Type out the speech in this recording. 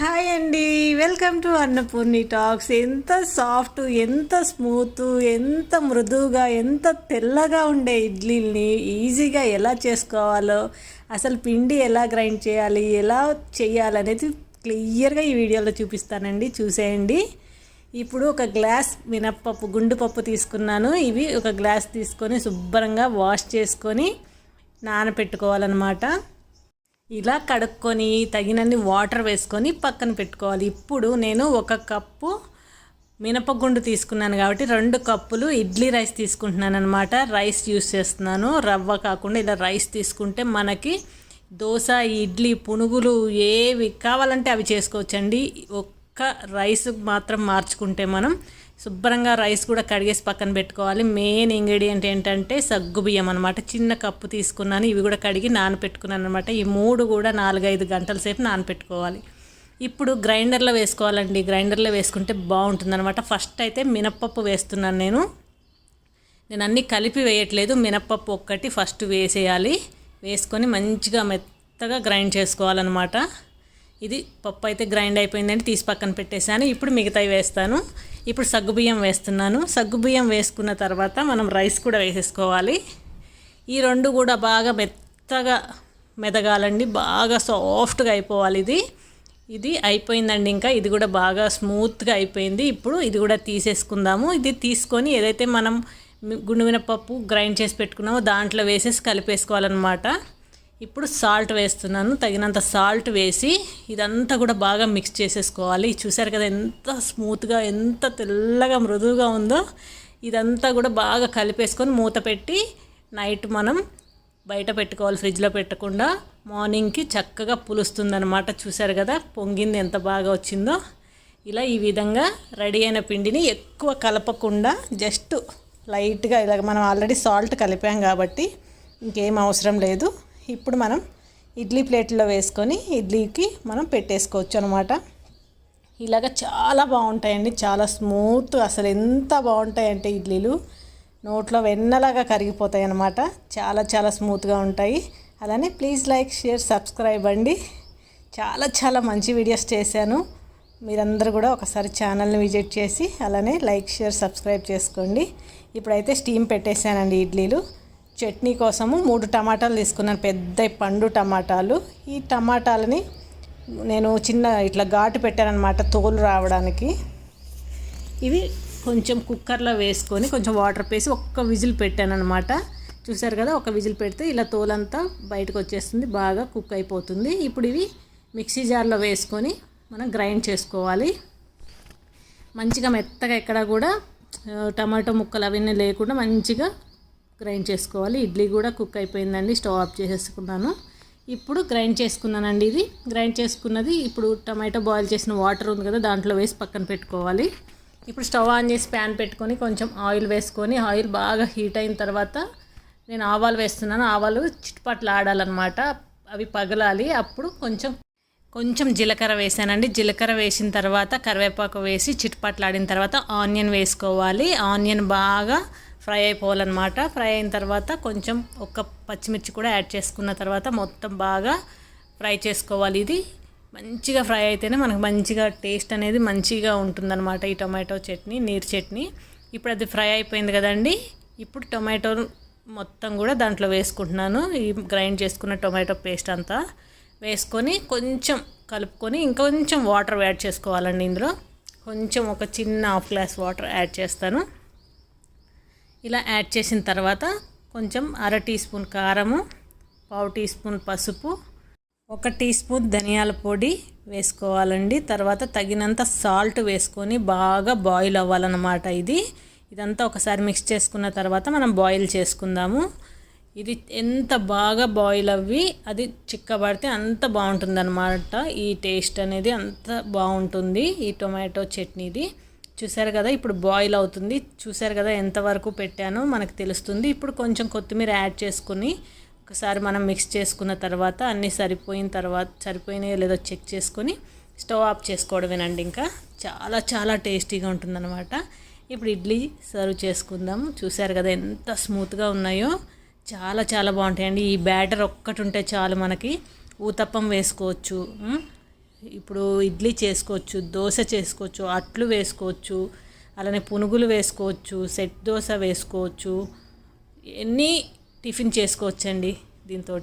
Hi అండి welcome to Annapurni talks. ఎంత soft ఎంత స్మూత్ ఎంత మృదువుగా ఎంత తెల్లగా ఉండే ఇడ్లీని ఈజీగా ఎలా చేసుకోవాలో అసలు పిండి ఎలా గ్రైండ్ చేయాలి ఎలా చేయాలనేది క్లియర్గా ఈ వీడియోలో చూపిస్తానండి చూసేయండి. ఇప్పుడు ఒక గ్లాస్ మినప్పప్పు గుండు పప్పు తీసుకున్నాను. ఇవి ఒక గ్లాస్ తీసుకొని శుభ్రంగా వాష్ చేసుకొని నానపెట్టుకోవాలన్నమాట. ఇలా కడుక్కొని తగినన్ని వాటర్ వేసుకొని పక్కన పెట్టుకోవాలి. ఇప్పుడు నేను ఒక కప్పు మినపగుండు తీసుకున్నాను కాబట్టి రెండు కప్పులు ఇడ్లీ రైస్ తీసుకుంటున్నాను అనమాట రైస్ యూస్ చేస్తున్నాను. రవ్వ కాకుండా ఇలా రైస్ తీసుకుంటే మనకి దోశ ఇడ్లీ పునుగులు ఏవి కావాలంటే అవి చేసుకోవచ్చండి. ఒక్క రైస్ మాత్రం మార్చుకుంటే మనం శుభ్రంగా రైస్ కూడా కడిగేసి పక్కన పెట్టుకోవాలి. మెయిన్ ఇంగ్రీడియంట్ ఏంటంటే సగ్గు బియ్యం అనమాట చిన్న కప్పు తీసుకున్నాను. ఇవి కూడా కడిగి నానపెట్టుకున్నాను అనమాట ఈ మూడు కూడా నాలుగైదు గంటల సేపు నానపెట్టుకోవాలి. ఇప్పుడు గ్రైండర్లో వేసుకోవాలండి. గ్రైండర్లో వేసుకుంటే బాగుంటుంది అనమాట ఫస్ట్ అయితే మినప్పప్పు వేస్తున్నాను నేను. నేను అన్నీ కలిపి వేయట్లేదు. మినప్పప్పు ఒక్కటి ఫస్ట్ వేసేయాలి. వేసుకొని మంచిగా మెత్తగా గ్రైండ్ చేసుకోవాలన్నమాట. ఇది పప్పు అయితే గ్రైండ్ అయిపోయిందండి తీసి పక్కన పెట్టేశాను. ఇప్పుడు మిగతాయి వేస్తాను. ఇప్పుడు సగ్గుబియ్యం వేస్తున్నాను. సగ్గుబియ్యం వేసుకున్న తర్వాత మనం రైస్ కూడా వేసేసుకోవాలి. ఈ రెండు కూడా బాగా మెత్తగా మెదగాలండి. బాగా సాఫ్ట్గా అయిపోవాలి ఇది. ఇది అయిపోయిందండి ఇంకా. ఇది కూడా బాగా స్మూత్గా అయిపోయింది. ఇప్పుడు ఇది కూడా తీసేసుకుందాము. ఇది తీసుకొని ఏదైతే మనం గుండు మినపప్పు గ్రైండ్ చేసి పెట్టుకున్నామో దాంట్లో వేసేసి కలిపేసుకోవాలన్నమాట. ఇప్పుడు సాల్ట్ వేస్తున్నాను తగినంత సాల్ట్ వేసి ఇదంతా కూడా బాగా మిక్స్ చేసేసుకోవాలి. చూసారు కదా ఎంత స్మూత్గా ఎంత తెల్లగా మృదువుగా ఉందో? ఇదంతా కూడా బాగా కలిపేసుకొని మూత పెట్టి నైట్ మనం బయట పెట్టుకోవాలి ఫ్రిడ్జ్లో పెట్టకుండా. మార్నింగ్కి చక్కగా పులుస్తుందనమాట చూసారు కదా పొంగింది ఎంత బాగా వచ్చిందో? ఇలా ఈ విధంగా రెడీ అయిన పిండిని ఎక్కువ కలపకుండా జస్ట్ లైట్గా ఇలాగ మనం ఆల్రెడీ సాల్ట్ కలిపాం కాబట్టి ఇంకేం అవసరం లేదు. ఇప్పుడు మనం ఇడ్లీ ప్లేట్లో వేసుకొని ఇడ్లీకి మనం పెట్టేసుకోవచ్చు అనమాట ఇలాగ చాలా బాగుంటాయండి. చాలా స్మూత్ అసలు ఎంత బాగుంటాయంటే ఇడ్లీలు. నోట్లో వెన్నలాగా కరిగిపోతాయి అన్నమాట. చాలా చాలా స్మూత్గా ఉంటాయి. అలానే ప్లీజ్ లైక్ షేర్ సబ్స్క్రైబ్ అండి. చాలా చాలా మంచి వీడియోస్ చేశాను. మీరందరూ కూడా ఒకసారి ఛానల్ని విజిట్ చేసి అలానే లైక్ షేర్ సబ్స్క్రైబ్ చేసుకోండి. ఇప్పుడైతే స్టీమ్ పెట్టేశానండి ఇడ్లీలు. చట్నీ కోసము మూడు టమాటాలు తీసుకున్నాను. పెద్ద పండు టమాటాలు. ఈ టమాటాలని నేను చిన్న ఇట్లా ఘాటు పెట్టానమాట తోలు రావడానికి. ఇవి కొంచెం కుక్కర్లో వేసుకొని కొంచెం వాటర్ వేసి ఒక్క విజిల్ పెట్టాను అనమాట చూసారు కదా ఒక విజిల్ పెడితే ఇలా తోలంతా బయటకు వచ్చేస్తుంది బాగా కుక్ అయిపోతుంది. ఇప్పుడు ఇవి మిక్సీ జార్లో వేసుకొని మనం గ్రైండ్ చేసుకోవాలి. మంచిగా మెత్తగా ఎక్కడ కూడా టమాటో ముక్కలు అవన్నీ లేకుండా మంచిగా గ్రైండ్ చేసుకోవాలి. ఇడ్లీ కూడా కుక్ అయిపోయిందండి. స్టవ్ ఆఫ్ చేసేసుకున్నాను. ఇప్పుడు గ్రైండ్ చేసుకున్నానండి ఇది. గ్రైండ్ చేసుకున్నది ఇప్పుడు టమాటో బాయిల్ చేసిన వాటర్ ఉంది కదా దాంట్లో వేసి పక్కన పెట్టుకోవాలి. ఇప్పుడు స్టవ్ ఆన్ చేసి ప్యాన్ పెట్టుకొని కొంచెం ఆయిల్ వేసుకొని ఆయిల్ బాగా హీట్ అయిన తర్వాత నేను ఆవాలు వేస్తున్నాను. ఆవాలు చిట్పట్లు ఆడాలన్నమాట అవి పగలాలి. అప్పుడు కొంచెం కొంచెం జీలకర్ర వేసానండి. జీలకర్ర వేసిన తర్వాత కరివేపాకు వేసి చిట్పట్లాడిన తర్వాత ఆనియన్ వేసుకోవాలి. ఆనియన్ బాగా ఫ్రై అయిపోవాలన్నమాట. ఫ్రై అయిన తర్వాత కొంచెం ఒక పచ్చిమిర్చి కూడా యాడ్ చేసుకున్న తర్వాత మొత్తం బాగా ఫ్రై చేసుకోవాలి ఇది. మంచిగా ఫ్రై అయితేనే మనకు మంచిగా టేస్ట్ అనేది మంచిగా ఉంటుందన్నమాట ఈ టొమాటో చట్నీ నీరు చట్నీ. ఇప్పుడు అది ఫ్రై అయిపోయింది కదండి. ఇప్పుడు టొమాటో మొత్తం కూడా దాంట్లో వేసుకుంటున్నాను. ఈ గ్రైండ్ చేసుకున్న టొమాటో పేస్ట్ అంతా వేసుకొని కొంచెం కలుపుకొని ఇంకొంచెం వాటర్ యాడ్ చేసుకోవాలండి ఇందులో. కొంచెం ఒక చిన్న హాఫ్ గ్లాస్ వాటర్ యాడ్ చేస్తాను. ఇలా యాడ్ చేసిన తర్వాత కొంచెం అర టీ స్పూన్ కారము పావు టీ స్పూన్ పసుపు ఒక టీ స్పూన్ ధనియాల పొడి వేసుకోవాలండి. తర్వాత తగినంత సాల్ట్ వేసుకొని బాగా బాయిల్ అవ్వాలన్నమాట ఇది. ఇదంతా ఒకసారి మిక్స్ చేసుకున్న తర్వాత మనం బాయిల్ చేసుకుందాము. ఇది ఎంత బాగా బాయిల్ అవ్వి అది చిక్కబడితే అంత బాగుంటుంది ఈ టేస్ట్ అనేది అంత బాగుంటుంది ఈ టొమాటో చట్నీది. చూసారు కదా ఇప్పుడు బాయిల్ అవుతుంది. చూసారు కదా ఎంతవరకు పెట్టానో మనకు తెలుస్తుంది. ఇప్పుడు కొంచెం కొత్తిమీర యాడ్ చేసుకుని ఒకసారి మనం మిక్స్ చేసుకున్న తర్వాత అన్నీ సరిపోయిన తర్వాత సరిపోయినాయో లేదో చెక్ చేసుకొని స్టవ్ ఆఫ్ చేసుకోవడమేనండి ఇంకా. చాలా చాలా టేస్టీగా ఉంటుందన్నమాట. ఇప్పుడు ఇడ్లీ సర్వ్ చేసుకుందాము చూసారు కదా ఎంత స్మూత్గా ఉన్నాయో. చాలా చాలా బాగుంటాయండి. ఈ బ్యాటర్ ఒక్కటి ఉంటే చాలు మనకి. ఊతప్పం వేసుకోవచ్చు. ఇప్పుడు ఇడ్లీ చేసుకోవచ్చు దోశ చేసుకోవచ్చు అట్లు వేసుకోవచ్చు అలానే పునుగులు వేసుకోవచ్చు సెట్ దోశ వేసుకోవచ్చు ఎన్ని టిఫిన్ చేసుకోవచ్చండి దీంతో